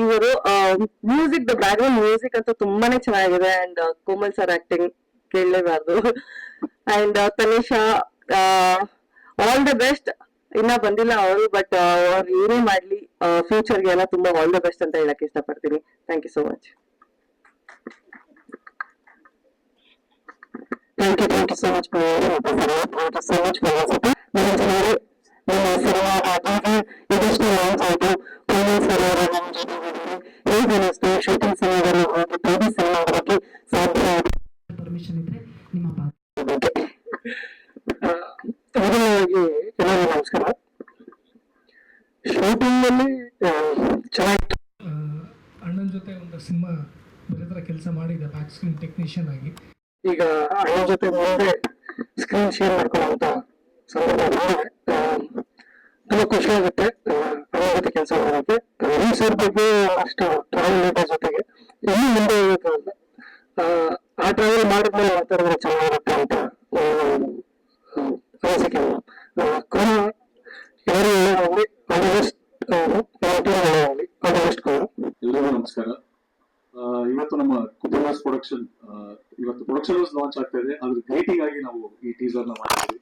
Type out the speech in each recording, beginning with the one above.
Teaser music the background music ಅಂತೂ ತುಂಬಾನೇ ಚೆನ್ನಾಗಿದೆ and Komal sir acting ಕೇಳಲೇಬಾರ್ದು. And Tanisha all the best ಇನ್ನ ಬಂದಿಲ್ಲ ಅವರು ಬಟ್ ಅವ್ರು ಏನೇ ಮಾಡ್ಲಿ ಫ್ಯೂಚರ್ಗೆ ಎಲ್ಲ ತುಂಬಾ ಆಲ್ ದ ಬೆಸ್ಟ್ ಅಂತ ಹೇಳಕ್ ಇಷ್ಟಪಡ್ತೀನಿ. Thank you so much thank you thank you so much ಜನರು ನಮ್ಮ ಸಿನಿಮಾ ಇನ್ನೂ ಮುಂದೆ ಹೋಗೋಕ್ಕಾಗಲ್ಲ ಆ, ಆ ಟ್ರಾವೆಲ್ ಮಾಡಿದ್ಮೇಲೆ ಮಾತಾಡಿದ್ರೆ ಚೆನ್ನಾಗಿರುತ್ತೆ ಅಂತ ನನ್ನ, ಆ, ಅನಿಸಿಕೆ ಕೋನ ಎಲ್ಲರೂ ಒಳ್ಳೆಯದಾಗಲಿ ಆಲ್ ದ ಬೆಸ್ಟ್ ಒಳ್ಳೆಯದಾಗಲಿ ಆಲ್ ದ ಬೆಸ್ಟ್ ಕೋನ ಎಲ್ರಿಗೂ ನಮಸ್ಕಾರ ಆ, ಇವತ್ತು ನಮ್ಮ ಕುಟುಂಬಸ್ ಪ್ರೊಡಕ್ಷನ್ ಇವತ್ತು ಪ್ರೊಡಕ್ಷನ್ ಹೌಸ್ ಲಾಂಚ್ ಆಗ್ತಾ ಇದೆ ಅದ್ರ ಗ್ರೀಟಿಂಗ್ ಆಗಿ ನಾವು ಈ ಟೀಸರ್ನ ಮಾಡಿದ್ವಿ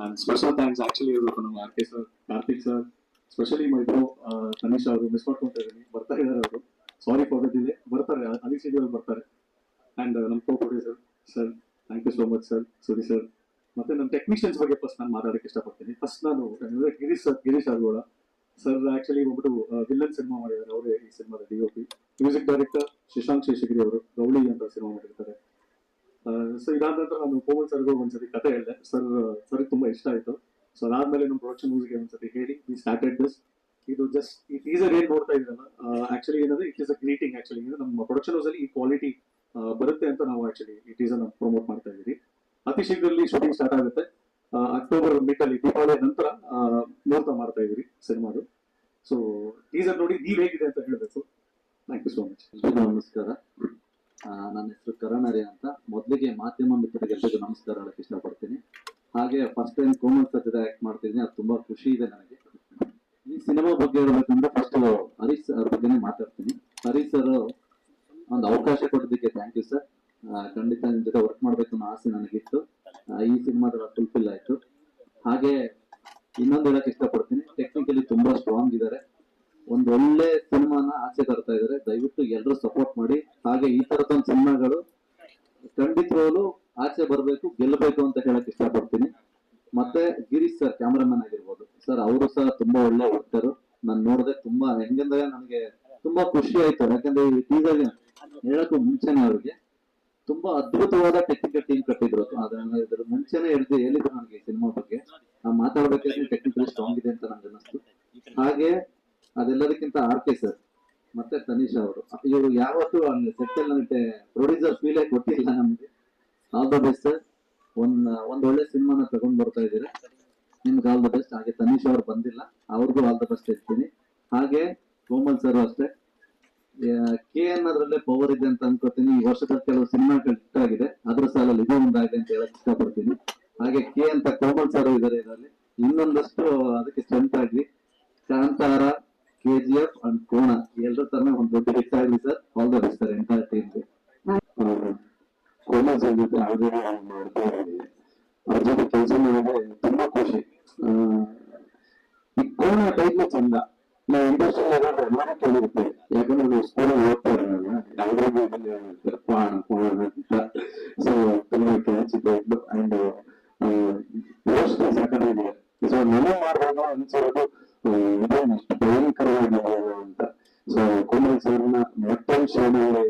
ಅಂಡ್ ಸ್ಪೆಷಲ್ ಥ್ಯಾಂಕ್ಸ್ ಆಕ್ಚುಲಿ ಇರಬೇಕು ನಮ್ಮ R K sir Karthik sir specially micro Tanish ಅವರು ಮಿಸ್ ಮಾಡ್ಕೊಂತ ಇದ್ದೀನಿ ಬರ್ತಾ ಇದ್ದಾರೆ ಅವರು ಸಾರಿ ಫಾರ್ ದ ಡಿಲೇ ಬರ್ತಾರೆ ಅದಿ ಬರ್ತಾರೆ. ಅಂಡ್ ನಮ್ಮ co producer sir thank you so much sir ಸರಿ ಸರ್ ಮತ್ತೆ ನಮ್ಮ ಟೆಕ್ನಿಷಿಯನ್ಸ್ ಬಗ್ಗೆ ಫಸ್ಟ್ ನಾನು ಮಾತಾಡಕ್ಕೆ ಇಷ್ಟಪಡ್ತೀನಿ. ಫಸ್ಟ್ ನಾನು ಗಿರೀಶ್ ಸರ್ ಗಿರೀಶ್ ಆಗೋಳ ಸರ್ ಆಕ್ಚುಲಿ ಒಬ್ಬರು ವಿಲ್ಲನ್ ಸಿನಿಮಾ ಮಾಡಿದ್ದಾರೆ. ಅವರೇ ಈ ಸಿನಿಮಾದ D O P music director Shashank Sheshagiri ಅವರು ಗೌಳಿ ಅಂತ ಸಿನಿಮಾ ಮಾಡಿರ್ತಾರೆ. ಸೊ ಇದಾದ ನಂತರ ನಾನು ಕೋಮಲ್ ಸರ್ಗೂ ಒಂದ್ಸತಿ ಕತೆ ಹೇಳಿದೆ. ಸರ್ ಸರ್ ತುಂಬಾ ಇಷ್ಟ ಆಯ್ತು. ಸೊ ಅದಾದ್ಮೇಲೆ ನಮ್ಮ ಪ್ರೊಡಕ್ಷನ್ ಮ್ಯೂಸಿಕ್ ಒಂದ್ಸತಿ ಹೇಳಿ ವಿ ಸ್ಟಾರ್ಟೆಡ್ ದಿಸ್ ಇದು ಜಸ್ಟ್ ಈ ಟೀಸರ್ ಏನ್ ನೋಡ್ತಾ ಇದ್ರಲ್ಲ ಆಕ್ಚುಲಿ ಏನಂದ್ರೆ it is a greeting actually ನಮ್ಮ ಪ್ರೊಡಕ್ಷನ್ ಹೌಸ್ ಅಲ್ಲಿ ಈ ಕ್ವಾಲಿಟಿ ಬರುತ್ತೆ ಅಂತ ನಾವು ಆಕ್ಚುಲಿ ಈ ಟೀಸರ್ ಪ್ರಮೋಟ್ ಮಾಡ್ತಾ ಇದ್ದೀವಿ. ಅತಿ ಶೀಘ್ರದಲ್ಲಿ ಶೂಟಿಂಗ್ ಸ್ಟಾರ್ಟ್ ಆಗುತ್ತೆ. ಅಕ್ಟೋಬರ್ ಮಿಡ್ ಅಲ್ಲಿ ದೀಪಾವಳಿ ನಂತರ ಮುಹೂರ್ತ ಮಾಡ್ತಾ ಇದೀವಿ ಸಿನಿಮಾದು. ಸೊ ಟೀಸರ್ ನೋಡಿ ನೀವ್ ಹೇಗಿದೆ ಅಂತ ಹೇಳಬೇಕು. ಥ್ಯಾಂಕ್ ಯು ಸೋ ಮಚ್ ನಮಸ್ಕಾರ. ನನ್ನ ಹೆಸರು ಕರಣರೇ ಅಂತ. ಮೊದಲಿಗೆ ಮಾಧ್ಯಮ ಮಿತ್ರರಿಗೆಲ್ಲರಿಗೂ ನಮಸ್ಕಾರ ಹೇಳಕ್ ಇಷ್ಟಪಡ್ತೀನಿ. ಹಾಗೆ ಫಸ್ಟ್ ಟೈಮ್ ಕೋಮಲ್ ಸತ್ಯದ ಆಕ್ಟ್ ಮಾಡ್ತಿದ್ದೀನಿ. ಅದು ತುಂಬಾ ಖುಷಿ ಇದೆ ನನಗೆ. ಈ ಸಿನಿಮಾ ಬಗ್ಗೆ ಹೇಳ್ಬೇಕಂದ್ರೆ ಫಸ್ಟ್ ಹರೀಶ್ ಅವ್ರ ಬಗ್ಗೆನೇ ಮಾತಾಡ್ತೀನಿ. ಹರೀಶ್ ಸರ್ ಒಂದು ಅವಕಾಶ ಕೊಟ್ಟಿದ್ದಕ್ಕೆ ಥ್ಯಾಂಕ್ ಯು ಸರ್ ಖಂಡಿತ ನಿಮ್ ಜೊತೆ ವರ್ಕ್ ಮಾಡ್ಬೇಕು ಅನ್ನೋ ಆಸೆ ನನಗಿತ್ತು. ಈ ಸಿನಿಮಾದಲ್ಲಿ ಫುಲ್ಫಿಲ್ ಆಯ್ತು. ಹಾಗೆ ಇನ್ನೊಂದು ಹೇಳಕ್ ಇಷ್ಟಪಡ್ತೀನಿ ಟೆಕ್ನಿಕಲಿ ತುಂಬಾ ಸ್ಟ್ರಾಂಗ್ ಇದ್ದಾರೆ ಒಂದು ಒಳ್ಳೆ ಸಿನಿಮಾನ ಆಸೆ ತರ್ತಾ ಇದಾರೆ. ದಯವಿಟ್ಟು ಎಲ್ಲರೂ ಸಪೋರ್ಟ್ ಮಾಡಿ. ಹಾಗೆ ಈ ತರದ ಸಿನಿಮಾಗಳು ಖಂಡಿತವಾಗ್ಲು ಆಚೆ ಬರಬೇಕು, ಗೆಲ್ಲಬೇಕು ಅಂತ ಹೇಳಕ್ ಇಷ್ಟಪಡ್ತೀನಿ. ಮತ್ತೆ ಗಿರೀಶ್ ಸರ್ ಕ್ಯಾಮ್ರಾಮನ್ ಆಗಿರ್ಬೋದು. ಸರ್, ಅವರು ಸಹ ತುಂಬಾ ಒಳ್ಳೆ ವರ್ಕರು ನಾನು ನೋಡಿದೆ ತುಂಬಾ, ಹೆಂಗಂದ್ರೆ ನನಗೆ ತುಂಬಾ ಖುಷಿ ಆಯ್ತು. ಯಾಕಂದ್ರೆ ಈ ಟೀಸರ್ ಹೇಳಕ್ಕೂ ಮುಂಚೆನೆ ಅವ್ರಿಗೆ. ತುಂಬಾ ಅದ್ಭುತವಾದ ಟೆಕ್ನಿಕಲ್ ಟೀಮ್ ಕಟ್ಟಿದ್ರು. ಅದನ್ನ ಇದ್ರ ಮುಂಚೆನೆ ಹೇಳಿದ್ರು ಹೇಳಿದ್ರು ನನಗೆ ಸಿನಿಮಾ ಬಗ್ಗೆ. ನಾವು ಮಾತಾಡ್ಬೇಕಾದ್ರೆ ಟೆಕ್ನಿಕಲ್ ಸ್ಟ್ರಾಂಗ್ ಇದೆ ಅಂತ ನಂಗೆ ಅನಿಸ್ತು ಹಾಗೆ ಅದೆಲ್ಲದಕ್ಕಿಂತ ಆರ್ ಕೆ ಸರ್ ಮತ್ತೆ ತನೀಶ್ ಅವರು. ಇವರು ಯಾವತ್ತೂ ಸೆಟ್ ನನಗೆ ಪ್ರೊಡ್ಯೂಸರ್ ಫೀಲೇ ಕೊಟ್ಟಿಲ್ಲ ನಮ್ಗೆ. ಆಲ್ ದ ಬೆಸ್ಟ್ ಸರ್ ಒಂದ್ ಒಂದ್ ಒಳ್ಳೆ ಸಿನಿಮಾನ ತಗೊಂಡ್ ಬರ್ತಾ ಇದ್ದೀರಾ. ನಿಮ್ಗೆ ಆಲ್ ದ ಬೆಸ್ಟ್ ಹಾಗೆ ತನೀಶ್ ಅವ್ರು ಬಂದಿಲ್ಲ, ಅವ್ರಿಗೂ ಆಲ್ ದ ಬೆಸ್ಟ್ ಇರ್ತೀನಿ ಹಾಗೆ ಕೋಮಲ್ ಸರ್ ಅಷ್ಟೇ. ಕೆ ಅನ್ನೋದ್ರಲ್ಲೇ ಪವರ್ ಇದೆ ಅಂತ ಅನ್ಕೋತೀನಿ. ಈ ವರ್ಷದ ಕೆಲವು ಸಿನಿಮಾಗಳು ಹಿಟ್ ಆಗಿದೆ. ಅದ್ರ ಸಾಲಲ್ಲಿ ಇದು ಒಂದಾಗಿದೆ ಅಂತ ಹೇಳಕ್ ಇಷ್ಟಪಡ್ತೀನಿ. ಹಾಗೆ ಕೆ ಅಂತ ಕೋಮಲ್ ಸರ್ ಇದಾರೆ ಇದರಲ್ಲಿ. ಇನ್ನೊಂದಷ್ಟು ಅದಕ್ಕೆ ಸ್ಟ್ರೆಂತ್ ಆಗ್ಲಿ. Kantara, K G F and Kona. ಎಲ್ಲರ ತರ ಒಂದು ದೊಡ್ಡ ಹಿಟ್ ಆಗ್ಲಿ sir all the best sir entire ಟೀಮ್ಗೆ ಕೋಮಲ್ ಸರ್ ಜೊತೆ ಆಲ್ರೆಡಿ ಮಾಡ್ತಾ ಇದ್ದೀನಿ ಅವ್ರ ಜೊತೆ ಕೆಲಸ ಮಾಡಿದ್ರೆ ತುಂಬಾ ಖುಷಿ. ಈ ಕೋಣ ಟೈಪ್ ಚಂದ. ನಾವು ಇಂಡಸ್ಟ್ರಿ ಎಲ್ಲರೂ ಕೇಳಿರುತ್ತೆ ಯಾಕಂದ್ರೆ ನಾವು ಸ್ಕೂಲಲ್ಲಿ ಓದ್ತಾ ಇದನ್ನೇ ಹೇಳ್ತಾರೆ ಕೋಣ ಕೋಣ ಅಂತ ಸೊ ತುಂಬಾ ಕ್ಯಾಚ್ ಟೈಪ್ ಅಂಡ್ ಯೋಚನೆ ಸಾಕಾಗಿದೆ ಸೊ ನಾನು ಮಾಡ್ಬೋದು ಅನ್ಸಿರೋದು ಇದೇ ಇಷ್ಟು ಭಯಂಕರವಾಗಿ ಅಂತ. ಸೊ ಕೋಮಲ್ ಸರ್ನ ಮೊಟ್ಟ ಶೈಲಿಯಲ್ಲಿ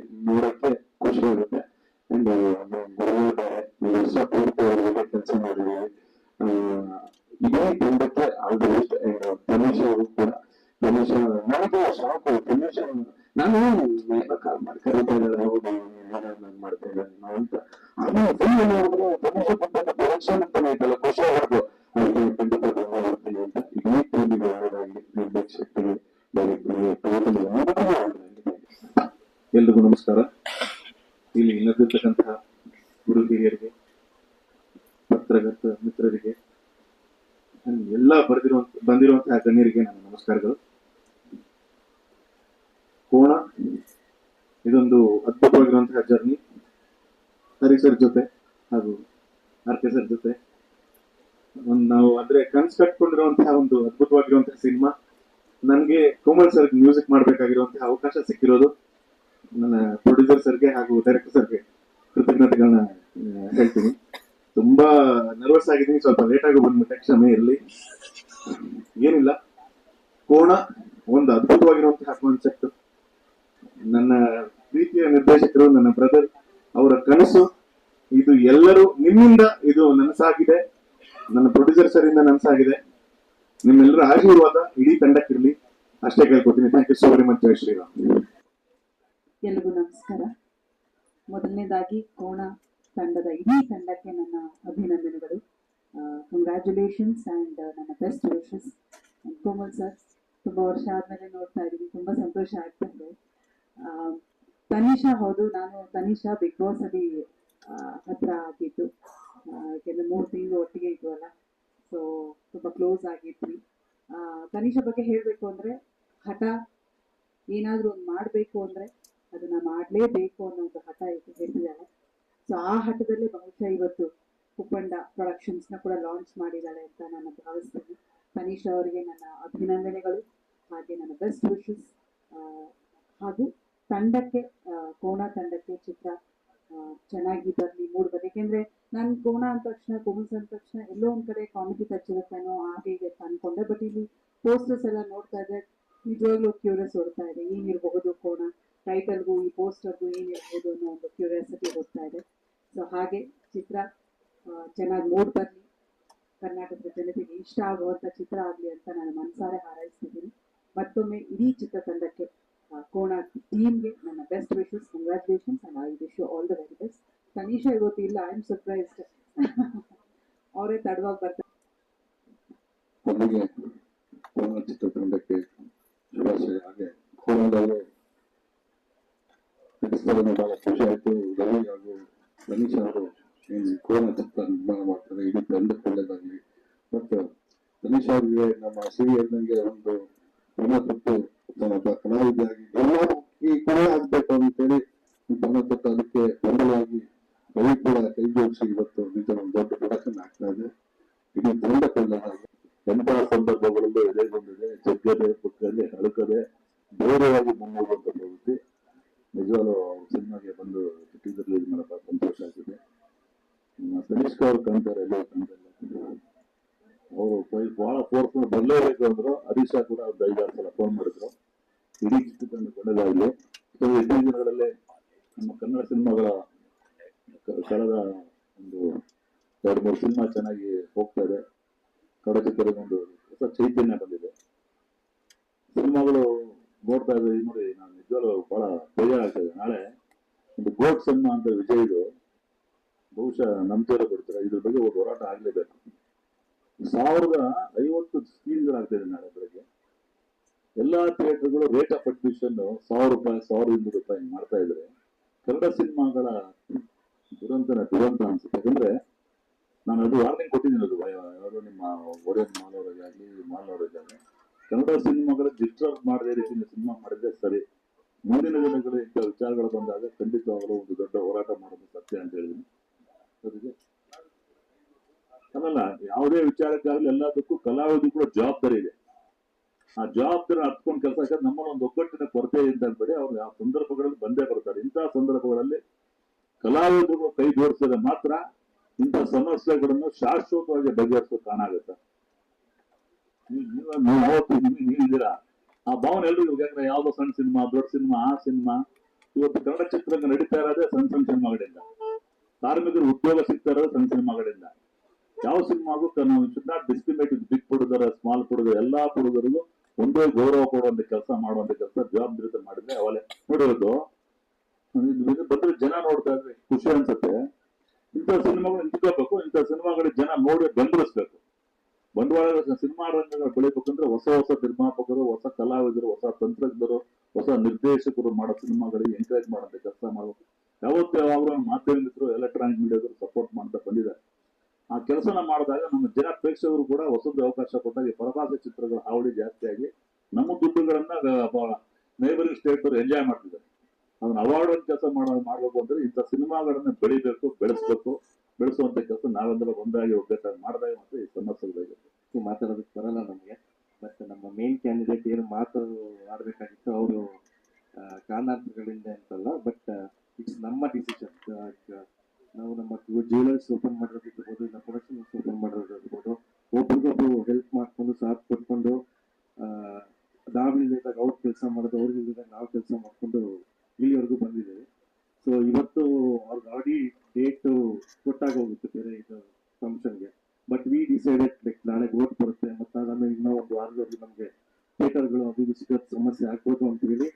ಎಲ್ರಿಗೂ ನಮಸ್ಕಾರ. ಇಲ್ಲಿ ಇಲ್ಲದಿರ್ತಕ್ಕಂತಹ ಗುರು ಹಿರಿಯರಿಗೆ ಪತ್ರಕರ್ತ ಮಿತ್ರರಿಗೆ ಎಲ್ಲ ಬರೆದಿರುವಂತ ಬಂದಿರುವಂತಹ ಗಣ್ಯರಿಗೆ ನನ್ನ ನಮಸ್ಕಾರಗಳು ಕೋಣ ಇದೊಂದು ಅದ್ಭುತವಾಗಿರುವಂತಹ ಜರ್ನಿ ಹರಿ ಸರ್ ಜೊತೆ ಹಾಗೂ ಆರ್ ಕೆ ಸರ್ ಜೊತೆ ಒಂದು ನಾವು ಅಂದ್ರೆ ಕನ್ಸ್ ಕಟ್ಕೊಂಡಿರುವಂತಹ ಒಂದು ಅದ್ಭುತವಾಗಿರುವಂತಹ ಸಿನಿಮಾ ನನಗೆ ಕೋಮಲ್ ಸರ್ ಮ್ಯೂಸಿಕ್ ಮಾಡಬೇಕಾಗಿರುವಂತಹ ಅವಕಾಶ ಸಿಕ್ಕಿರೋದು ನನ್ನ ಪ್ರೊಡ್ಯೂಸರ್ ಸರ್ಗೆ ಹಾಗೂ ಡೈರೆಕ್ಟರ್ ಸರ್ಗೆ ಕೃತಜ್ಞತೆಗಳನ್ನ ಹೇಳ್ತೀನಿ. ತುಂಬಾ ನರ್ವಸ್ ಆಗಿದ್ದೀನಿ. ಸ್ವಲ್ಪ ಲೇಟ್ ಆಗಿ ಬಂದ್ಬಿಟ್ಟೆ ಕ್ಷಮೆ ಇರಲಿ ಏನಿಲ್ಲ. ಕೋಣ ಒಂದು ಅದ್ಭುತವಾಗಿರುವಂತಹ ಕಾನ್ಸೆಪ್ಟ್ ನನ್ನ ಪ್ರೀತಿಯ ನಿರ್ದೇಶಕರು, ನನ್ನ ಬ್ರದರ್ ಅವರ ಕನಸು, ಇದು ಎಲ್ಲರೂ ನಿಮ್ಮಿಂದ ಇದು ನನಸಾಗಿದೆ. ನನ್ನ ಪ್ರೊಡ್ಯೂಸರ್ ಸರ್ ಇಂದ ನನಸಾಗಿದೆ. ನಿಮ್ಮೆಲ್ಲರ ಆಶೀರ್ವಾದ ಇಡೀ ತಂಡಕ್ಕಿರ್ಲಿ. ಅಷ್ಟೇ ಕೇಳ್ಕೊತೀನಿ thank you so very much Shriram ಎಲ್ರಿಗೂ ನಮಸ್ಕಾರ. ಮೊದಲನೇದಾಗಿ ಕೋಣ ತಂಡದ ಇಡೀ ತಂಡಕ್ಕೆ ನನ್ನ ಅಭಿನಂದನೆಗಳು. ಕಂಗ್ರ್ಯಾಚುಲೇಷನ್ಸ್ ಆ್ಯಂಡ್ ನನ್ನ ಬೆಸ್ಟ್ ವಿಶಸ್ ಕೋಮಲ್ ಸರ್ ತುಂಬ ವರ್ಷ ಆದಮೇಲೆ ನೋಡ್ತಾ ಇದ್ದೀನಿ. ತುಂಬ ಸಂತೋಷ ಆಗ್ತಾ ಇದೆ. ತನಿಷಾ ಹೌದು, ನಾನು ತನಿಷಾ ಬಿಗ್ ಬಾಸ್ ಅಲ್ಲಿ ಹತ್ರ ಆಗಿದ್ದು. ಯಾಕೆಂದ್ರೆ ಮೂರು ತಿಂಗಳು ಒಟ್ಟಿಗೆ ಇದ್ವಲ್ಲ. ಸೊ ತುಂಬ ಕ್ಲೋಸ್ ಆಗಿದ್ವಿ. ತನಿಷಾ ಬಗ್ಗೆ ಹೇಳಬೇಕು ಅಂದರೆ ಹಠ, ಏನಾದರೂ ಒಂದು ಮಾಡಬೇಕು ಅಂದರೆ ಅದನ್ನ ಮಾಡಲೇಬೇಕು ಒಂದು ಹಠ ಇದು ಹೇಳ್ತಿದ್ದಾಳೆ ಸೊ ಆ ಹಠದಲ್ಲೇ ಬಹುಶಃ ಇವತ್ತು ಉಪ್ಪಂಡ ಪ್ರೊಡಕ್ಷನ್ಸ್ನ ಕೂಡ ಲಾಂಚ್ ಮಾಡಿದ್ದಾಳೆ ಅಂತ ನಾನು ಭಾವಿಸ್ತೀನಿ. ತನಿಷ ಅವರಿಗೆ ನನ್ನ ಅಭಿನಂದನೆಗಳು, ಹಾಗೆ ನನ್ನ ಬೆಸ್ಟ್ ವಿಶಸ್ ಹಾಗೂ ತಂಡಕ್ಕೆ ಕೋಣ ತಂಡಕ್ಕೆ ಚಿತ್ರ ಚೆನ್ನಾಗಿ ಬರಲಿ ಮೂಡ್ ಬರಲಿ ಯಾಕೆಂದ್ರೆ ನಾನು ಕೋಣ ಅಂದ ತಕ್ಷಣ ಕೋಮಲ್ಸ್ ಅಂದ ತಕ್ಷಣ, ಎಲ್ಲೋ ಒಂದು ಕಡೆ ಕಾಮಿಡಿ ಟಚ್ ಇರುತ್ತೇನೋ ಹಾಗೆ ಹೀಗೆ ಅಂತ ಅನ್ಕೊಂಡೆ. ಬಟ್ ಇಲ್ಲಿ ಪೋಸ್ಟರ್ಸ್ ಎಲ್ಲ ನೋಡ್ತಾ ಇದ್ರೆ ನಿಜವಾಗ್ಲೂ ಕ್ಯೂರಿಯಸ್ ಓಡ್ತಾ ಇದೆ. ಏನಿರಬಹುದು ಕೋಣ? ಟೈಟಲ್ಗೂ ಈ ಪೋಸ್ಟರ್ಗೂ ಏನಿರ್ಬೋದು ಅನ್ನೋ ಒಂದು ಕ್ಯೂರಿಯಾಸಿಟಿ ಹೋಗ್ತಾ ಇದೆ. ಸೊ ಹಾಗೆ ಚಿತ್ರ ಚೆನ್ನಾಗಿ ಮೂಡ್ ಬರಲಿ. ಕರ್ನಾಟಕದ ಜನತೆಗೆ ಇಷ್ಟ ಆಗುವಂಥ ಚಿತ್ರ ಆಗಲಿ ಅಂತ ನಾನು ಮನಸಾರೆ ಹಾರೈಸ್ತಿದ್ದೀನಿ. ಮತ್ತೊಮ್ಮೆ ಇಡೀ ಚಿತ್ರತಂಡಕ್ಕೆ ತಂಡಕ್ಕೆ ಕೋಣ ಟೀಮ್ಗೆ ನನ್ನ best wishes congratulations and I wish you all the very best Tanisha ಇವತ್ತು ಇಲ್ಲ ಐ ಆಮ್ ಸರ್ಪ್ರೈಸ್ಡ್ ಅವರೇ ತಡವಾಗಿ ಬರ್ತಾರೆ. ಕೊನೆಗೆ ಕೋಣ ಚಿತ್ರತಂಡಕ್ಕೆ ಶುಭಾಶಯ. ಹಾಗೆ ನಟಿಸ್ತಾರೆ ಬಹಳ ಖುಷಿ ಆಯಿತು. ರವಿ ಹಾಗೂ ತನೀಶ್ ಅವರು ಕೋಣ ಚಿತ್ರ ನಿರ್ಮಾಣ ಮಾಡ್ತಾರೆ. ಇಡೀ ತಂಡಕ್ಕೆ ಒಳ್ಳೇದಾಗ್ಲಿ ಮತ್ತು ತನೀಶ್ ಅವರಿಗೆ ನಮ್ಮ ಸಿರಿ ಹೇಳ್ದಂಗೆ ಒಂದು ಪಣ ಕೊಟ್ಟು ಒಬ್ಬ ಅಂತಾರೆ ಅವ್ರು ಅವರು ಬಹಳ ಫೋರ್ಸ್ ಬರಲೇಬೇಕು ಅಂದ್ರು ಹರೀಶ ಕೂಡ ಒಂದು ಐದಾರು ಸಲ ಫೋನ್ ಮಾಡಿದ್ರು. ಇಡೀ ಚಿತ್ರತಂಡ ಒಳ್ಳೆದಾಗಲಿ ಸೊ ಇಡೀ ದಿನಗಳಲ್ಲಿ ನಮ್ಮ ಕನ್ನಡ ಸಿನಿಮಾಗಳ ಕಳೆದ ಒಂದು ಎರಡು, ಮೂರು ಸಿನಿಮಾ ಚೆನ್ನಾಗಿ ಹೋಗ್ತಾ ಇದೆ. ಕನ್ನಡ ಚಿತ್ರದೊಂದು ಒಂದು ಹೊಸ ಚೈತನ್ಯ ಬಂದಿದೆ. ಸಿನಿಮಾಗಳು ನೋಡ್ತಾ ಇದ್ದೀವಿ ನೋಡಿ, ನಾನು ನಿಜವಾಗ್ಲೂ ಬಹಳ ಬೇಜಾರಾಗ್ತದೆ ನಾಳೆ ಒಂದು ಗೋಟ್ ಸಿನಿಮಾ ಅಂತ ವಿಜಯ್ದು ಬಹುಶಃ ನಂಬಿಕೆ ಕೊಡ್ತಾರೆ. ಇದ್ರ ಬಗ್ಗೆ ಒಂದು ಹೋರಾಟ ಆಗ್ಲೇಬೇಕು. ಸಾವಿರದ ಐವತ್ತು ಸ್ಕ್ರೀನ್ಗಳಾಗ್ತಿದೆ ನಾಳೆ ಬೆಳಗ್ಗೆ. ಎಲ್ಲಾ ಥಿಯೇಟರ್ಗಳು ರೇಟ್ ಆಫ್ ಅಡ್ಮಿಷನ್ ಸಾವಿರ ರೂಪಾಯಿ, ಸಾವಿರದ ಇನ್ನೂರು ರೂಪಾಯಿ ಮಾಡ್ತಾ ಇದ್ರೆ ಕನ್ನಡ ಸಿನಿಮಾಗಳ ದುರಂತನ, ದುರಂತ ಅನ್ಸುತ್ತೆ. ಯಾಕಂದ್ರೆ ನಾನು ಅದು ವಾರ್ನಿಂಗ್ ಕೊಟ್ಟಿದ್ದೀನಿ ಅದು. ಯಾರು ನಿಮ್ಮ ಒಡೆಯನ್ ಮಾಲವರಾಗಲಿ ಮಾಲವರಾಗಲಿ ಕನ್ನಡ ಸಿನಿಮಾಗಳ ಡಿಸ್ಟರ್ಬ್ ಮಾಡದೇ ರೀತಿ ಸಿನಿಮಾ ಮಾಡಿದ್ರೆ ಸರಿ. ಮುಂದಿನ ದಿನಗಳು ಇಂಥ ವಿಚಾರಗಳು ಬಂದಾಗ ಖಂಡಿತವಾಗಲೂ ಒಂದು ದೊಡ್ಡ ಹೋರಾಟ ಮಾಡೋದು ಸತ್ಯ ಅಂತ ಹೇಳಿದ್ದೀನಿ. ಜೊತೆಗೆ ಅಲ್ಲಲ್ಲ ಯಾವುದೇ ವಿಚಾರಕ್ಕಾಗಲಿ ಎಲ್ಲದಕ್ಕೂ ಕಲಾವಿದ್ರು ಕೂಡ ಜವಾಬ್ದಾರಿ ಇದೆ. ಆ ಜವಾಬ್ದಾರಿ ಹತ್ಕೊಂಡು ಕೆಲಸ ಯಾಕಂದ್ರೆ ನಮ್ಮಲ್ಲಿ ಒಂದು ಒಗ್ಗಟ್ಟಿನ ಕೊರತೆ ಇದೆ ಅಂತಬೇಡಿ ಅವ್ರು ಆ ಸಂದರ್ಭಗಳಲ್ಲಿ ಬಂದೇ ಬರ್ತಾರೆ. ಇಂತಹ ಸಂದರ್ಭಗಳಲ್ಲಿ ಕಲಾವಿದರು ಕೈ ಜೋಡಿಸಿದ್ರೆ ಮಾತ್ರ ಇಂಥ ಸಮಸ್ಯೆಗಳನ್ನು ಶಾಶ್ವತವಾಗಿ ಬಗೆಹರಿಸೋ ಕಾಣಾಗುತ್ತೆ ನೀವು ನೀವಿದ್ದೀರಾ ಆ ಭಾವನೆ ಎಲ್ರಿಗೂ ಯಾಕಂದ್ರೆ ಯಾವ್ದೋ ಸಣ್ಣ ಸಿನಿಮಾ, ದೊಡ್ಡ ಸಿನಿಮಾ, ಆ ಸಿನಿಮಾ. ಇವತ್ತು ಕನ್ನಡ ಚಿತ್ರರಂಗ ನಡೀತಾ ಇರೋದೇ ಸಣ್ಣ ಸಣ್ಣ ಸಿನಿಮಾಗಳಿಂದ. ಕಾರ್ಮಿಕರು ಉದ್ಯೋಗ ಸಿಗ್ತಾ ಇರೋದು ಸಣ್ಣ ಸಿನಿಮಾಗಳಿಂದ ಯಾವ ಸಿನಿಮಾಗೂ ನಾವು ಶುಡ್ ನಾಟ್ ಡಿಸ್ಕ್ರಿಮಿನೇಟ್ ಬಿಗ್ ಹುಡುಗರ ಸ್ಮಾಲ್ ಹುಡುಗರು, ಎಲ್ಲಾ ಹುಡುಗರಿಗೂ ಒಂದೇ ಗೌರವ ಕೊಡುವಂತ ಕೆಲಸ ಮಾಡುವಂತ ಕೆಲಸ ಜವಾಬ್ದಾರಿತ ಮಾಡಿದ್ರೆ ಅವಲೇ. ನೋಡಿರೋದು ಬಂದ್ರೆ ಜನ ನೋಡ್ತಾ ಇದ್ರೆ ಖುಷಿ ಅನ್ಸುತ್ತೆ. ಇಂಥ ಸಿನಿಮಾಗಳು ನಿಂತ್ಕೋಬೇಕು ಇಂಥ ಸಿನಿಮಾಗಳಿಗೆ ಜನ ನೋಡಿ ಬೆಂಬಲಿಸ್ಬೇಕು. ಬಂಡವಾಳ ಸಿನಿಮಾ ರಂಗಗಳು ಬೆಳಿಬೇಕಂದ್ರೆ ಹೊಸ ಹೊಸ ನಿರ್ಮಾಪಕರು, ಹೊಸ ಕಲಾವಿದರು, ಹೊಸ ತಂತ್ರಜ್ಞರು, ಹೊಸ ನಿರ್ದೇಶಕರು ಮಾಡೋ ಸಿನಿಮಾಗಳಿಗೆ ಎಂಕರೇಜ್ ಮಾಡೋಂಥ ಕೆಲಸ ಮಾಡಬೇಕು. ಯಾವತ್ತು ಯಾವಾಗಲೂ ಮಾಧ್ಯಮ ಎಲೆಕ್ಟ್ರಾನಿಕ್ ಮೀಡಿಯಾದವರು ಸಪೋರ್ಟ್ ಮಾಡ್ತಾ ಬಂದಿದ್ದಾರೆ. ಆ ಕೆಲಸನ ಮಾಡಿದಾಗ ನಮ್ಮ ಜನ ಪ್ರೇಕ್ಷಕರು ಕೂಡ ಹೊಸದು ಅವಕಾಶ ಕೊಟ್ಟಾಗ ಪರಭಾಷೆ ಚಿತ್ರಗಳ ಹಾವಳಿ ಜಾಸ್ತಿ ಆಗಿ ನಮ್ಮ ದುಡ್ಡುಗಳನ್ನ ನೈಬರಿಂಗ್ ಸ್ಟೇಟ್ ಅವರು ಎಂಜಾಯ್ ಮಾಡ್ತಿದ್ದಾರೆ. ಅದನ್ನ ಅವಾರ್ಡ್ ಒಂದು ಕೆಲಸ ಮಾಡೋ, ಮಾಡಬೇಕು ಅಂದ್ರೆ ಇಂಥ ಸಿನಿಮಾಗಳನ್ನ ಬೆಳಿಬೇಕು, ಬೆಳೆಸ್ಬೇಕು. ಬೆಳೆಸುವಂತ ಕೆಲಸ ನಾವೆಲ್ಲ ಒಂದಾಗಿ ಒಗ್ಗಟ್ಟಾಗಿ ಮಾಡಿದಾಗ ಮತ್ತೆ ಈ ಸಮಸ್ಯೆಗಳಾಗಿರುತ್ತೆ ಮಾತಾಡೋದಕ್ಕೆ ಬರಲ್ಲ ನಮಗೆ. ಮತ್ತೆ ನಮ್ಮ ಮೇನ್ ಕ್ಯಾಂಡಿಡೇಟ್ ಏನು ಮಾತು ಆಡ್ಬೇಕಾಗಿತ್ತು, ಅವರು ಕಾರಣಾಂತರಗಳಿಂದ ಅಂತಲ್ಲ ಬಟ್ ಇಟ್ಸ್ ನಮ್ಮ ಡಿಸಿಷನ್ ನಾವು ನಮ್ಮ ಜ್ಯುವೆಲರ್ಸ್ ಓಪನ್ ಮಾಡಿರೋದಿರ್ಬೋದು ಇಲ್ಲ ಪ್ರೊಡಕ್ಷನ್ ಓಪನ್ ಮಾಡಿರೋದಿರ್ಬೋದು ಒಬ್ರಿಗೊಬ್ರು ಹೆಲ್ಪ್ ಮಾಡಿಕೊಂಡು, ಸಾಥ್ ಕೊಟ್ಕೊಂಡು ನಾವಿಲ್ಲದಾಗ ಅವ್ರು ಕೆಲಸ ಮಾಡೋದು ಅವ್ರಿಗಿಲ್ಲದಾಗ ನಾವು ಕೆಲಸ ಮಾಡಿಕೊಂಡು ಇಲ್ಲಿವರೆಗೂ ಬಂದಿದ್ದೇವೆ. ಸೊ ಇವತ್ತು ಅವ್ರಿಗೆ ಡೇಟ್ ಕೊಟ್ಟಾಗ ಹೋಗುತ್ತೆ ಬೇರೆ ಇದು ಫಂಕ್ಷನ್ಗೆ ಬಟ್ ವಿ ಡಿಸೈಡೆಡ್ ಲೈಕ್ ನಾಳೆ ಓಟ್ ಬರುತ್ತೆ ಮತ್ತೆ ಅದಾದ್ಮೇಲೆ ಇನ್ನೂ ಒಂದು ವಾರದಲ್ಲಿ ನಮಗೆ ಥಿಯೇಟರ್ಗಳು ಅದು ಸಮಸ್ಯೆ ಆಗ್ಬೋದು ಅಂತ ಹೇಳಿ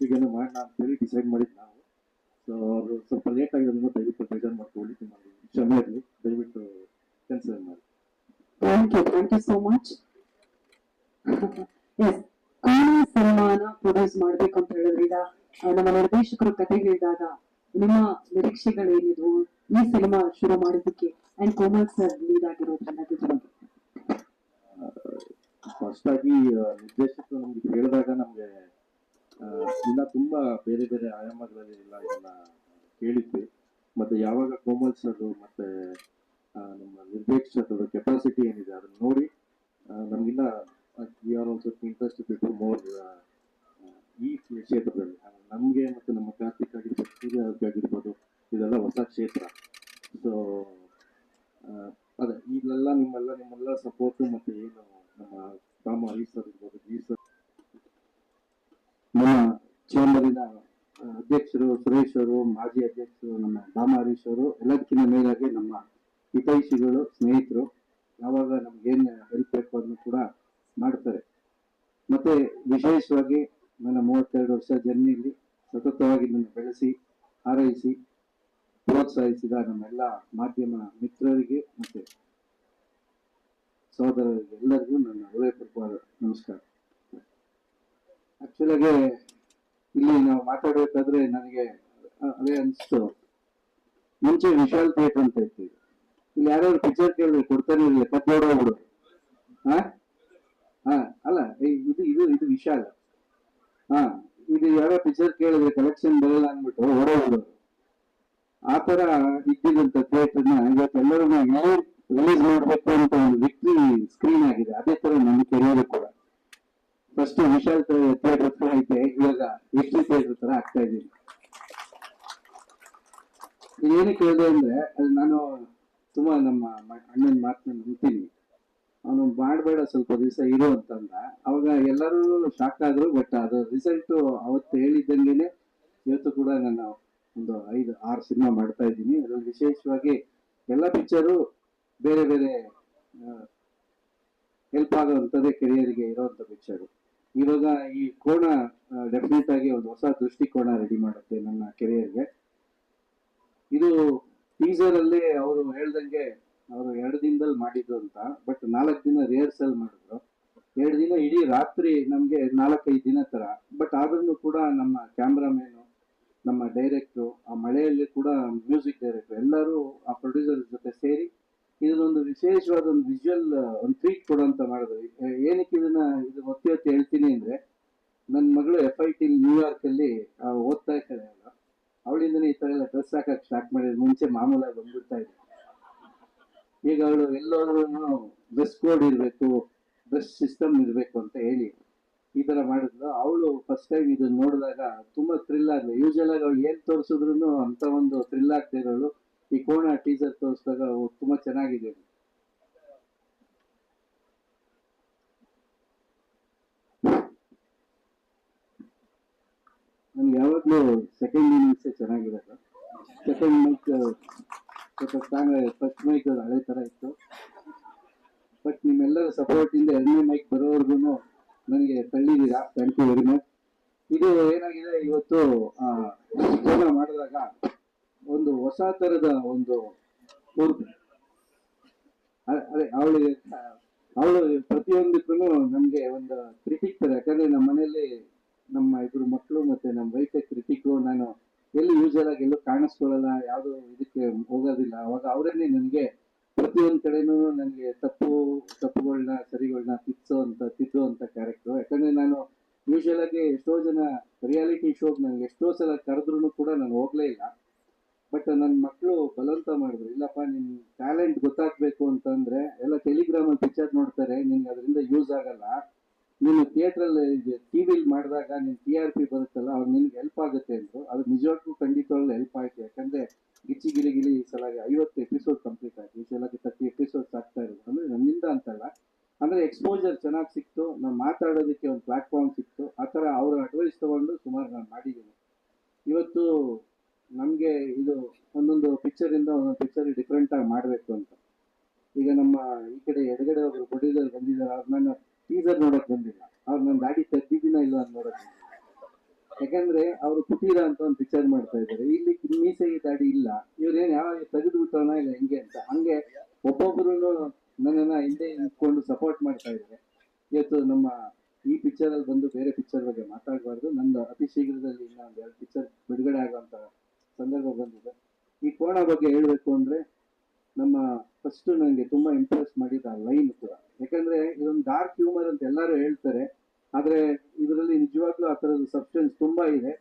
ತಾರೀಕಿಗೆ ಮಾಡೋಣ ಅಂತ ಹೇಳಿ ಡಿಸೈಡ್ ಮಾಡಿದ್ದು ನಾವು. ಸೊ ಅವರು ಸ್ವಲ್ಪ ಲೇಟ್ ಆಗಿರೋದ್ರಿಂದ ದಯವಿಟ್ಟು ಬೇಜಾರು ಮಾಡ್ಕೊಳ್ಳಿ ನಿಮ್ಮಲ್ಲಿ ಕ್ಷಮೆ ಇರಲಿ. ದಯವಿಟ್ಟು ಕನ್ಸಿಡರ್ ಮಾಡಿ. Thank you thank you so much yes Kona ಸಿನಿಮಾನ ಪ್ರೊಡ್ಯೂಸ್ ಮಾಡ್ಬೇಕು ಅಂತ ಹೇಳಿದ್ರೆ ಈಗ ನಮ್ಮ ನಿರ್ದೇಶಕರು ಕತೆ ಹೇಳಿದಾಗ ನಿಮ್ಮ ನಿರೀಕ್ಷೆಗಳೇನಿದ್ವು? ಈ ಸಿನಿಮಾ ಶುರು ಮಾಡೋದಕ್ಕೆ ಅಂಡ್ ಕೋಮಲ್ ಸರ್ ಲೀಡ್ ಆಗಿರೋದ್ರಿಂದ ಫಸ್ಟ್ ಆಗಿ ನಿರ್ದೇಶಕರು ನಮ್ಗೆ ಹೇಳಿದಾಗ ನಮ್ಗೆ ಇನ್ನ ತುಂಬಾ ಬೇರೆ ಬೇರೆ ಆಯಾಮಗಳಲ್ಲಿ ಎಲ್ಲ ಇದನ್ನ ಕೇಳಿದ್ವಿ. ಮತ್ತೆ ಯಾವಾಗ ಕೋಮಲ್ ಸರ್ ಮತ್ತೆ ನಮ್ಮ ನಿರ್ದೇಶಕರ ಕೆಪಾಸಿಟಿ ಏನಿದೆ ಅದನ್ನ ನೋಡಿ ನಮಗಿನ್ನ we are also interest people more ಈ ಕ್ಷೇತ್ರದಲ್ಲಿ. ನಮ್ಗೆ ಮತ್ತೆ ನಮ್ಮ ಕಾರ್ತಿಕ್ ಆಗಿರ್ಬೋದು, ಸೂರ್ಯ ಆಗಿರ್ಬೋದು, ಇದೆಲ್ಲ ಹೊಸ ಕ್ಷೇತ್ರ ಸೊ ಅದೇ ಇಲ್ಲೆಲ್ಲ ನಿಮ್ಮೆಲ್ಲ ನಿಮ್ಮೆಲ್ಲ ಸಪೋರ್ಟ್ ಮತ್ತೆ ಏನು ನಮ್ಮ ರಾಮ ಹರೀಶ್ ಸರ್ ಇರ್ಬೋದು ಜಿ ಸರ್ ನಮ್ಮ ಚೇಂಬರಿನ ಆ, ಅಧ್ಯಕ್ಷರು ಸುರೇಶ್ ಅವರು ಮಾಜಿ ಅಧ್ಯಕ್ಷರು ನಮ್ಮ ರಾಮ ಹರೀಶ್ ಅವರು, ಎಲ್ಲದಕ್ಕಿಂತ ಮೇಲಾಗಿ ನಮ್ಮ ಹಿತೈಷಿಗಳು, ಸ್ನೇಹಿತರು ಯಾವಾಗ ನಮ್ಗೇನ್ ಹೆಲ್ಪ್ ಬೇಕು ಅದನ್ನು ಕೂಡ ಮಾಡ್ತಾರೆ. ಮತ್ತೆ ವಿಶೇಷವಾಗಿ ನನ್ನ ಮೂವತ್ತೆರಡು ವರ್ಷ ಜರ್ನಿಯಲ್ಲಿ ಸತತವಾಗಿ ನನ್ನ ಬೆಳೆಸಿ, ಹಾರೈಸಿ, ಪ್ರೋತ್ಸಾಹಿಸಿದ ನಮ್ಮೆಲ್ಲ ಮಾಧ್ಯಮ ಮಿತ್ರರಿಗೆ ಮತ್ತೆ ಸಹೋದರರಿಗೆ ಎಲ್ಲರಿಗೂ ನನ್ನ ಹೃದಯಪೂರ್ವಕ ನಮಸ್ಕಾರ. ಆಕ್ಚುಲಾಗಿ ಇಲ್ಲಿ ನಾವು ಮಾತಾಡಬೇಕಾದ್ರೆ ನನಗೆ ಅದೇ ಅನಿಸ್ತು. ಮುಂಚೆ ವಿಶಾಲ್ ಥಿಯೇಟರ್ ಅಂತ ಇತ್ತು. ಇಲ್ಲಿ ಯಾರ್ಯಾರು ಪಿಕ್ಚರ್ ಕೇಳಿದ್ರೆ ಕೊಡ್ತಾನೆ ಇರಲಿಲ್ಲ ಕದ್ದೋಡೋಗ್ಬಿಡು ಹಾ ಹಾ ಅಲ್ಲ ಇದು ಇದು ಇದು ವಿಶಾಲ್. ಹಾ ಇದು ಯಾರೋ ಪಿಕ್ಚರ್ ಕೇಳಿದ್ರೆ ಕಲೆಕ್ಷನ್ ಬರಲ್ಲ ಅಂದ್ಬಿಟ್ಟು ಹೊರಗೋಗ್ಬಿಡೋರು ಆ ತರ ಇದ್ದಿದ್ದಂತ ಥಿಯೇಟರ್ನ ಇವತ್ತು ಎಲ್ಲರೂ ರಿಲೀಸ್ ಮಾಡಬೇಕು ಅಂತ ಒಂದು ವಿಕ್ಟ್ರಿ ಸ್ಕ್ರೀನ್ ಆಗಿದೆ. ಅದೇ ತರ ನನ್ನ ಕೆರಿಯರ್ ಕೂಡ. ಫಸ್ಟ್ ವಿಶಾಲ್ ಥಿಯೇಟರ್ ಹತ್ರ ಐತೆ, ಇವಾಗ ವಿಕ್ಟ್ರಿ ಥಿಯೇಟರ್ ತರ ಆಗ್ತಾ ಇದ್ದೀನಿ ಏನಕ್ಕೆ ಹೇಳಿದೆ ಅಂದ್ರೆ, ಅದು ನಾನು ತುಂಬಾ ನಮ್ಮ ಅಣ್ಣನ ಮಾತನ್ನ ನಂಬ್ತೀನಿ ಅವನು ಮಾಡಬೇಡ ಸ್ವಲ್ಪ ದಿವಸ ಇರು ಅಂತಂದ. ಅವಾಗ ಎಲ್ಲರೂ ಶಾಕ್ ಆದ್ರು ಬಟ್ ಅದು ರಿಸಲ್ಟ್ ಅವತ್ತು ಹೇಳಿದ್ದಂಗೆನೆ ಇವತ್ತು ಕೂಡ ನಾನು ಒಂದು ಐದು, ಆರು ಸಿನಿಮಾ ಮಾಡ್ತಾ ಇದ್ದೀನಿ. ಅದರಲ್ಲಿ ವಿಶೇಷವಾಗಿ ಎಲ್ಲ ಪಿಕ್ಚರು ಬೇರೆ ಬೇರೆ ಹೆಲ್ಪ್ ಆಗೋವಂಥದ್ದೇ ಕೆರಿಯರ್ಗೆ ಇರೋವಂಥ ಪಿಕ್ಚರು ಇವಾಗ ಈ ಕೋಣ ಡೆಫಿನೆಟ್ ಆಗಿ ಒಂದು ಹೊಸ ದೃಷ್ಟಿಕೋನ ರೆಡಿ ಮಾಡುತ್ತೆ ನನ್ನ ಕೆರಿಯರ್ಗೆ ಇದು ಟೀಸರ್ ಅಲ್ಲಿ ಅವರು ಹೇಳ್ದಂಗೆ ಅವರು ಎರಡು ದಿನದಲ್ಲಿ ಮಾಡಿದ್ರು ಅಂತ ಬಟ್ ನಾಲ್ಕು ದಿನ ರಿಹರ್ಸಲ್ ಮಾಡಿದ್ರು. ಎರಡು ದಿನ ಇಡೀ ರಾತ್ರಿ ನಮಗೆ ನಾಲ್ಕೈದು ದಿನ ತರ ಬಟ್ ಆದ್ರೂ ಕೂಡ ನಮ್ಮ ಕ್ಯಾಮ್ರಾಮೇನು ನಮ್ಮ ಡೈರೆಕ್ಟ್ರು ಆ ಮಳೆಯಲ್ಲಿ ಕೂಡ ಮ್ಯೂಸಿಕ್ ಡೈರೆಕ್ಟ್ರು ಎಲ್ಲರೂ ಆ ಪ್ರೊಡ್ಯೂಸರ್ ಜೊತೆ ಸೇರಿ ಇದನ್ನೊಂದು ವಿಶೇಷವಾದ ಒಂದು ವಿಜುವಲ್ ಒಂದು ಟ್ರೀಟ್ ಕೊಡುವಂತ ಮಾಡಿದ್ರು. ಏನಕ್ಕೆ ಇದನ್ನ ಇದು ಒತ್ತಿ ಒತ್ತಿ ಹೇಳ್ತೀನಿ ಅಂದ್ರೆ ನನ್ನ ಮಗಳು ಎಫ್ ಐ ಟಿ ನ್ಯೂಯಾರ್ಕ್ ಅಲ್ಲಿ ಓದ್ತಾ ಇರ್ತಾರೆ ಅವಳಿಂದನೇ ಈ ಥರ ಎಲ್ಲ ಡ್ರೆಸ್ ಹಾಕಕ್ ಸ್ಟಾರ್ಟ್ ಮಾಡಿದ್ರು ಮುಂಚೆ ಮಾಮೂಲಾಗಿ ಬಂದ್ಬಿಡ್ತಾ ಇದ್ರು ಈಗ ಅವಳು ಎಲ್ಲೋದ್ರೂ ಡ್ರೆಸ್ ಕೋಡ್ ಇರಬೇಕು ಡ್ರೆಸ್ ಸಿಸ್ಟಮ್ ಇರಬೇಕು ಅಂತ ಹೇಳಿ ಈ ಥರ ಮಾಡಿದ್ಲು. ಅವಳು ಫಸ್ಟ್ ಟೈಮ್ ಇದನ್ನ ನೋಡಿದಾಗ ತುಂಬಾ ಥ್ರಿಲ್ ಆಗಲಿ. ಯೂಶಲ್ ಆಗಿ ಅವಳು ಏನು ತೋರಿಸಿದ್ರು ಅಂತ ಒಂದು ಥ್ರಿಲ್ ಆಗ್ತಾ ಇರೋಳು ಈ ಕೋಣ ಟೀಸರ್ ತೋರಿಸಿದಾಗ ತುಂಬಾ ಚೆನ್ನಾಗಿದೆ. ನನ್ಗೆ ಯಾವಾಗಲೂ ಸೆಕೆಂಡ್ ಇನ್ನಿಂಗ್ಸ್ ಚೆನ್ನಾಗಿರೋದು ಸೆಕೆಂಡ್ ಮೈಕ್ ಸ್ವಲ್ಪ ಸ್ಟ್ರಾಂಗ್ ಫಸ್ಟ್ ಮೈಕ್ ಹಳೆ ತರ ಇತ್ತು. ಬಟ್ ನಿಮ್ಮೆಲ್ಲರ ಸಪೋರ್ಟ್ ಇಂದ ಎರಡನೇ ಮೈಕ್ ಬರೋವರೆಗೂ ನನಗೆ ತಳ್ಳಿದ್ದೀರಾ? ಥ್ಯಾಂಕ್ ಯು ವೆರಿ ಮಚ್ ಇದು ಏನಾಗಿದೆ? ಇವತ್ತು ಜನ ಮಾಡಿದಾಗ ಒಂದು ಹೊಸ ಥರದ ಒಂದು ಸ್ಫೂರ್ತಿ. ಅದೇ ಅವಳಿಗೆ ಅವಳು ಪ್ರತಿಯೊಂದಕ್ಕೂ ನಮಗೆ ಒಂದು ಕ್ರಿಟಿಕ್ ತರ. ಯಾಕಂದರೆ ನಮ್ಮ ಮನೆಯಲ್ಲಿ ನಮ್ಮ ಇಬ್ರು ಮಕ್ಕಳು ಮತ್ತೆ ನಮ್ಮ ವೈಫೆ ಕ್ರಿಟಿಕ್ ನಾನು ಎಲ್ಲಿ ಯೂಸ್ ಆಗಿ ಎಲ್ಲೂ ಕಾಣಿಸ್ಕೊಳ್ಳಲ್ಲ, ಯಾವ್ದು ಇದಕ್ಕೆ ಹೋಗೋದಿಲ್ಲ. ಅವಾಗ ಅವರನ್ನೇ ನನಗೆ ಪ್ರತಿಯೊಂದು ಕಡೆನೂ ನನಗೆ ತಪ್ಪು ತಪ್ಪುಗಳನ್ನ ಸರಿಗಳನ್ನ ತಿದ್ಸೋ ಅಂತ ತಿದ್ದೋ ಅಂತ ಕ್ಯಾರೆಕ್ಟರ್ ಯಾಕಂದ್ರೆ ನಾನು ಯೂಶಲ್ ಆಗಿ ಎಷ್ಟೋ ಜನ ರಿಯಾಲಿಟಿ ಶೋಗೆ ನನಗೆ ಎಷ್ಟೋ ಸಲ ಕರೆದ್ರು ಕೂಡ ನಾನು ಹೋಗಲೇ ಇಲ್ಲ. ಬಟ್ ನನ್ನ ಮಕ್ಕಳು ಬಲವಂತ ಮಾಡಿದ್ರು, ಇಲ್ಲಪ್ಪ ನಿನ್ನ ಟ್ಯಾಲೆಂಟ್ ಗೊತ್ತಾಗ್ಬೇಕು ಅಂತಂದ್ರೆ, ಎಲ್ಲ ಟೆಲಿಗ್ರಾಮಲ್ಲಿ ಪಿಕ್ಚರ್ ನೋಡ್ತಾರೆ, ನಿನ್ಗೆ ಅದರಿಂದ ಯೂಸ್ ಆಗಲ್ಲ. ನೀನು ಥಿಯೇಟ್ರಲ್ಲಿ ಟಿವಿಲಿ ಮಾಡಿದಾಗ ನಿನ್ ಟಿ ಆರ್ ಪಿ ಬರುತ್ತಲ್ಲ, ಅವ್ರು ನಿನ್ಗೆ ಹೆಲ್ಪ್ ಆಗುತ್ತೆ ಅಂದ್ರು. ಅದು ನಿಜವಾಗ್ಲೂ ಖಂಡಿತವಾಗ್ಲೂ ಹೆಲ್ಪ್ ಆಯ್ತು. ಯಾಕಂದ್ರೆ ಗಿಚ್ಚಿ ಗಿಲಿ ಈ ಸಲ ಐವತ್ತು ಎಪಿಸೋಡ್ ಕಂಪ್ಲೀಟ್ ಆಯ್ತು. ಈ ಸಲ ತರ್ಟಿ ಎಪಿಸೋಡ್ಸ್ ಆಗ್ತಾ ಇರೋದು. ಅಂದ್ರೆ ನನ್ನಿಂದ ಅಂತಲ್ಲ. ಅಂದ್ರೆ ಎಕ್ಸ್ಪೋಜರ್ ಚೆನ್ನಾಗಿ ಸಿಕ್ತು. ನಾವು ಮಾತಾಡೋದಕ್ಕೆ ಒಂದು ಪ್ಲಾಟ್ಫಾರ್ಮ್ ಸಿಕ್ತು. ಆ ಥರ ಅವ್ರ ಅಡ್ವೈಸ್ ತಗೊಂಡು ಸುಮಾರು ನಾನು ಮಾಡಿದ್ದೀನಿ. ಇವತ್ತು ನಮಗೆ ಇದು ಒಂದೊಂದು ಪಿಕ್ಚರ್ ಇಂದ ಒಂದೊಂದು ಪಿಕ್ಚರ್ ಡಿಫ್ರೆಂಟ್ ಆಗಿ ಮಾಡಬೇಕು ಅಂತ. ಈಗ ನಮ್ಮ ಈ ಕಡೆ ಎಡಗಡೆ ಒಬ್ರು ಪ್ರೊಡ್ಯೂಸರ್ ಬಂದಿದ್ದಾರೆ. ಅವ್ರು ನನ್ನ ಟೀಸರ್ ನೋಡಕ್ ಬಂದಿಲ್ಲ. ಅವ್ರು ನನ್ನ ಗಾಡಿ ತೆಗ್ದಿದ್ದೀನ ಇಲ್ಲ ಅಂತ ನೋಡಕ್ ಯಾಕಂದ್ರೆ ಅವರು ಕುಟೀರ ಅಂತ ಒಂದು ಪಿಕ್ಚರ್ ಮಾಡ್ತಾ ಇದ್ದಾರೆ. ಇಲ್ಲಿ ಮೀಸೆಗೆ ದಾಡಿ ಇಲ್ಲ. ಇವ್ರೇನ್ ಯಾವ ತೆಗೆದು ಬಿಟ್ಟವನ ಇಲ್ಲ, ಹೆಂಗೆ ಅಂತ. ಹಂಗೆ ಒಬ್ಬೊಬ್ರು ನನ್ನನ್ನ ಹಿಂದೆ ನಿಂತ್ಕೊಂಡು ಸಪೋರ್ಟ್ ಮಾಡ್ತಾ ಇದ್ದಾರೆ. ಇವತ್ತು ನಮ್ಮ ಈ ಪಿಕ್ಚರ್ ಅಲ್ಲಿ ಬಂದು ಬೇರೆ ಪಿಕ್ಚರ್ ಬಗ್ಗೆ ಮಾತಾಡಬಾರ್ದು. ನಂದು ಅತಿ ಶೀಘ್ರದಲ್ಲಿ ಇನ್ನ ಒಂದ್ ಎರಡು ಪಿಕ್ಚರ್ ಬಿಡುಗಡೆ ಆಗುವಂತ ಸಂದರ್ಭ ಬಂದಿದೆ. ಈ ಕೋಣ ಬಗ್ಗೆ ಹೇಳಬೇಕು ಅಂದ್ರೆ ನಮ್ಮ ಫಸ್ಟ್ ನನಗೆ ತುಂಬಾ ಇಂಪ್ರೆಸ್ ಮಾಡಿದ ಲೈನ್ ಕೂಡ. ಯಾಕಂದ್ರೆ ಇದೊಂದು ಡಾರ್ಕ್ ಹ್ಯೂಮರ್ ಅಂತ ಎಲ್ಲರೂ ಹೇಳ್ತಾರೆ. ಆದ್ರೆ ಇದರಲ್ಲಿ ನಿಜವಾಗ್ಲೂ ಆ ಥರದ ಸಬ್ಸ್ಟೆನ್ಸ್ ತುಂಬಾ ಇದೆ.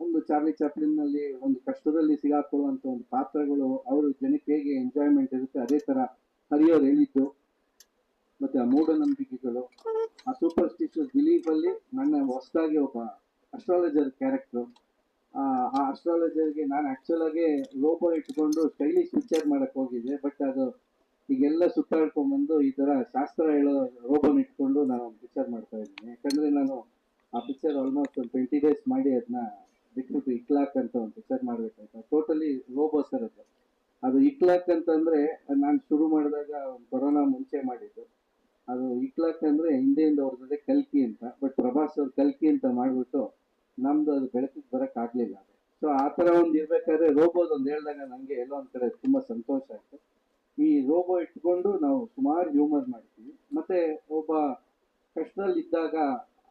ಒಂದು ಚಾರ್ಲಿ ಚಾಪ್ಲಿನ್ನಲ್ಲಿ ಒಂದು ಕಷ್ಟದಲ್ಲಿ ಸಿಗಾಕೊಳ್ಳುವಂತ ಒಂದು ಪಾತ್ರಗಳು ಅವರು ಜನಕ್ಕೆ ಹೇಗೆ ಎಂಜಾಯ್ಮೆಂಟ್ ಇರುತ್ತೆ ಅದೇ ತರ ಹರಿಯೋರು ಹೇಳಿದ್ದು. ಮತ್ತೆ ಆ ಮೂಢನಂಬಿಕೆಗಳು, ಆ ಸೂಪರ್ಸ್ಟಿಷಿಯಸ್ ಬಿಲೀಫ್ ಅಲ್ಲಿ ನನ್ನ ಹೊಸದಾಗಿ ಒಬ್ಬ ಅಸ್ಟ್ರಾಲಜರ್ ಕ್ಯಾರೆಕ್ಟರ್ ಆ ಅಸ್ಟ್ರಾಲಜರ್ಗೆ ನಾನು ಆಕ್ಚುಲ್ ಆಗಿ ಲೋಗೋ ಇಟ್ಕೊಂಡು ಸ್ಟೈಲಿಶ್ ಪಿಕ್ಚರ್ ಮಾಡಕ್ ಹೋಗಿದ್ದೆ ಬಟ್ ಅದು ಈಗೆಲ್ಲ ಸುತ್ತಾಡ್ಕೊಂಡ್ ಬಂದು ಈ ತರ ಶಾಸ್ತ್ರ ಹೇಳೋ ರೋಬೋನ್ ಇಟ್ಕೊಂಡು ನಾನು ಒಂದು ಪಿಕ್ಚರ್ ಮಾಡ್ತಾ ಇದ್ದೀನಿ. ಯಾಕಂದ್ರೆ ನಾನು ಆ ಪಿಕ್ಚರ್ ಆಲ್ಮೋಸ್ಟ್ ಒಂದು ಟ್ವೆಂಟಿ ಡೇಸ್ ಮಾಡಿ ಅದನ್ನ ಬಿಟ್ಬಿಟ್ಟು ಇಕ್ಲಾಕ್ ಅಂತ ಒಂದು ಪಿಕ್ಚರ್ ಮಾಡ್ಬೇಕಾಯ್ತು. ಟೋಟಲಿ ರೋಬೋ ಸರ್ ಅದು. ಅದು ಇಕ್ಲಾಕ್ ಅಂತಂದ್ರೆ ನಾನು ಶುರು ಮಾಡಿದಾಗ ಕೊರೋನಾ ಮುಂಚೆ ಮಾಡಿದ್ದು. ಅದು ಇಕ್ಲಾಕ್ ಅಂದ್ರೆ ಹಿಂದೆಯಿಂದ ಅವ್ರ ಜೊತೆ ಕಲ್ಕಿ ಅಂತ ಬಟ್ ಪ್ರಭಾಸ್ ಅವ್ರು ಕಲ್ಕಿ ಅಂತ ಮಾಡಿಬಿಟ್ಟು ನಮ್ದು ಅದು ಬೆಳಕಿಗೆ ಬರಕ್ ಆಗ್ಲಿಲ್ಲ. ಸೊ ಆ ತರ ಒಂದು ಇರ್ಬೇಕಾದ್ರೆ ರೋಬೋದ್ ಒಂದು ಹೇಳಿದಾಗ ನಂಗೆ ಎಲ್ಲೋ ಒಂದ್ ಕಡೆ ತುಂಬಾ ಸಂತೋಷ ಆಯ್ತು. ಈ ರೋಬೋ ಇಟ್ಕೊಂಡು ನಾವು ಸುಮಾರು ಹ್ಯೂಮರ್ ಮಾಡ್ತೀವಿ. ಮತ್ತೆ ಒಬ್ಬ ಕಷ್ಟದಲ್ಲಿ ಇದ್ದಾಗ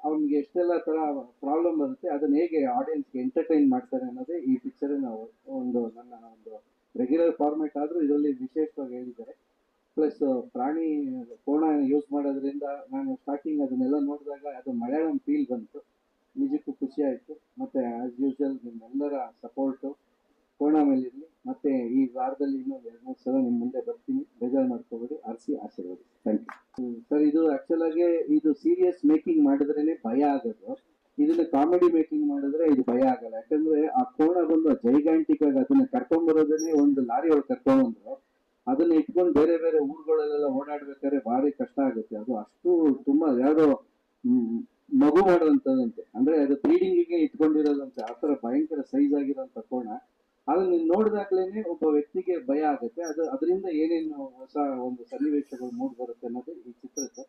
ಅವ್ನಿಗೆ ಎಷ್ಟೆಲ್ಲ ತರ ಪ್ರಾಬ್ಲಮ್ ಬರುತ್ತೆ, ಅದನ್ನ ಹೇಗೆ ಆಡಿಯನ್ಸ್ಗೆ ಎಂಟರ್ಟೈನ್ ಮಾಡ್ತಾರೆ ಅನ್ನೋದೇ ಈ ಪಿಕ್ಚರ್ ನಾವು ಒಂದು ನನ್ನ ಒಂದು ರೆಗ್ಯುಲರ್ ಫಾರ್ಮೆಟ್ ಆದ್ರೂ ಇದರಲ್ಲಿ ವಿಶೇಷವಾಗಿ ಹೇಳಿದ್ದಾರೆ. ಪ್ಲಸ್ ಪ್ರಾಣಿ ಕೋಣ ಯೂಸ್ ಮಾಡೋದ್ರಿಂದ ನಾನು ಸ್ಟಾರ್ಟಿಂಗ್ ಅದನ್ನೆಲ್ಲ ನೋಡಿದಾಗ ಅದು ಮಲಯಾಳಂ ಫೀಲ್ ಬಂತು. ನಿಜಕ್ಕೂ ಖುಷಿ ಆಯ್ತು. ಮತ್ತೆ ಆಸ್ ಯೂಶುವಲ್ ನಿಮ್ಮೆಲ್ಲರ ಸಪೋರ್ಟು ಕೋಣ ಮತ್ತೆ ಈ ವಾರದಲ್ಲಿ ಇನ್ನೊಂದು ಎರಡು ಮೂರು ಸಲ ನಿಮ್ಮ ಮುಂದೆ ಬರ್ತೀನಿ. ಬೇಜಾರು ಮಾಡ್ಕೋಬೇಡಿ. ಆರಿಸಿ ಆಶೀರ್ವಾದ. ಥ್ಯಾಂಕ್ ಯು ಸರ್, ಇದು ಆಕ್ಚುಲ್ ಆಗಿ ಇದು ಸೀರಿಯಸ್ ಮೇಕಿಂಗ್ ಮಾಡಿದ್ರೇನೆ ಭಯ ಆಗೋದು. ಇದನ್ನ ಕಾಮಿಡಿ ಮೇಕಿಂಗ್ ಮಾಡಿದ್ರೆ ಇದು ಭಯ ಆಗಲ್ಲ. ಯಾಕಂದ್ರೆ ಆ ಕೋಣ ಬಂದು ಜೈಗಾಂಟಿಕ್ ಆಗಿ ಅದನ್ನ ಕರ್ಕೊಂಡ್ಬರೋದನ್ನೇ ಒಂದು ಲಾರಿ ಒಳಗೆ ಕರ್ಕೊಂಡ್ಬಂದ್ರು ಅದನ್ನ ಇಟ್ಕೊಂಡು ಬೇರೆ ಬೇರೆ ಊರುಗಳಲ್ಲೆಲ್ಲ ಓಡಾಡ್ಬೇಕಾದ್ರೆ ಭಾರಿ ಕಷ್ಟ ಆಗುತ್ತೆ. ಅದು ಅಷ್ಟು ತುಂಬಾ ಯಾವ್ದೋ ಮಗು ಮಾಡುವಂತದಂತೆ ಅಂದ್ರೆ ಅದು ಬ್ರೀಡಿಂಗಿಗೆ ಇಟ್ಕೊಂಡಿರೋದಂತೆ. ಆ ತರ ಭಯಂಕರ ಸೈಜ್ ಆಗಿರೋಂಥ ಕೋಣ. ಅದನ್ನ ನೀನ್ ನೋಡಿದಾಗ್ಲೇನೆ ಒಬ್ಬ ವ್ಯಕ್ತಿಗೆ ಭಯ ಆಗುತ್ತೆ. ಅದು ಅದರಿಂದ ಏನೇನು ಹೊಸ ಒಂದು ಸನ್ನಿವೇಶಗಳು ಮೂಡ್ ಬರುತ್ತೆ ಅನ್ನೋದು ಈ ಚಿತ್ರಕ್ಕೆ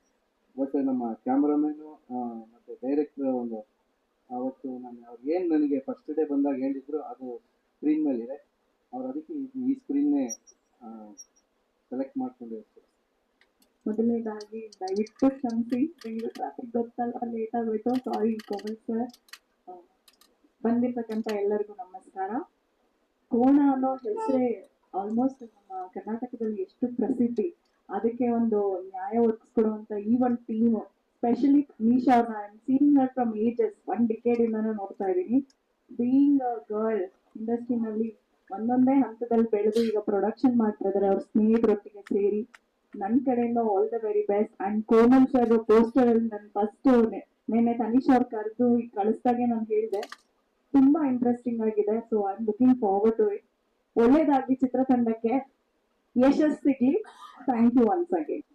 ಮತ್ತೆ ನಮ್ಮ ಕ್ಯಾಮ್ರಾಮೇನು ಮತ್ತೆ ಡೈರೆಕ್ಟರ್ ಒಂದು, ಅವತ್ತು ನಾನು, ಅವ್ರು ಏನು ನನಗೆ ಫಸ್ಟ್ ಡೇ ಬಂದಾಗ ಹೇಳಿದ್ರು, ಅದು ಸ್ಕ್ರೀನ್ ಮೇಲೆ ಇದೆ ಅವ್ರು ಅದಕ್ಕೆ ಈ- ಸ್ಕ್ರೀನ್ನೇ ಸೆಲೆಕ್ಟ್ ಮಾಡ್ಕೊಂಡಿರ್ತಾರೆ ಮೊದಲನೇದಾಗಿ, ದಯವಿಟ್ಟು ಕ್ಷಮಿಸಿ ಬೆಂಗಳೂರು ಟ್ರಾಫಿಕ್ ಗೊತ್ತಲ್ಲ ಲೇಟ್ ಆಗೋಯ್ತು. ಸಾರಿ ಕೋಮಲ್ ಸರ್ ಬಂದಿರ್ತಕ್ಕಂಥ ಎಲ್ಲರಿಗೂ ನಮಸ್ಕಾರ. ಕೋಣ ಅನ್ನೋ ಹೆಸರೇ ಆಲ್ಮೋಸ್ಟ್ ನಮ್ಮ ಕರ್ನಾಟಕದಲ್ಲಿ ಎಷ್ಟು ಪ್ರಸಿದ್ಧಿ. ಅದಕ್ಕೆ ಒಂದು ನ್ಯಾಯ ಒದಗಿಸ್ಕೊಡುವಂತ ಈ ಒಂದು ಟೀಮ್ ಸ್ಪೆಷಲಿ ಮೀಶಾ ಅವ್ರನ್ನ I seen her from ages one decade ಇಂದಾನು ನೋಡ್ತಾ ಇದ್ದೀನಿ. ಬೀಯಿಂಗ್ ಅ ಗರ್ಲ್ ಇಂಡಸ್ಟ್ರಿನಲ್ಲಿ ಒಂದೊಂದೇ ಹಂತದಲ್ಲಿ ಬೆಳೆದು ಈಗ ಪ್ರೊಡಕ್ಷನ್ ಮಾಡ್ತಾ ಇದ್ದಾರೆ ಅವ್ರ ಸ್ನೇಹಿತರೊಟ್ಟಿಗೆ ಸೇರಿ. ನನ್ನ ಕಡೆಯಿಂದ all the very best and Komal sir poster ಅಲ್ಲಿ ನನ್ನ ಫಸ್ಟ್ ನಿನ್ನೆ ತನಿಷ್ ಅವ್ರು ಕರೆದು ಕಳಿಸ್ದಾಗೆ ನಾನು ಹೇಳಿದೆ. ತುಂಬಾ ಇಂಟ್ರೆಸ್ಟಿಂಗ್ ಆಗಿದೆ. So I looking forward to it ಒಳ್ಳೇದಾಗಿ ಚಿತ್ರತಂಡಕ್ಕೆ. ಯಶಸ್ಸಿಗೆ ಥ್ಯಾಂಕ್ ಯು ಒನ್ಸ್ ಅಗೇನ್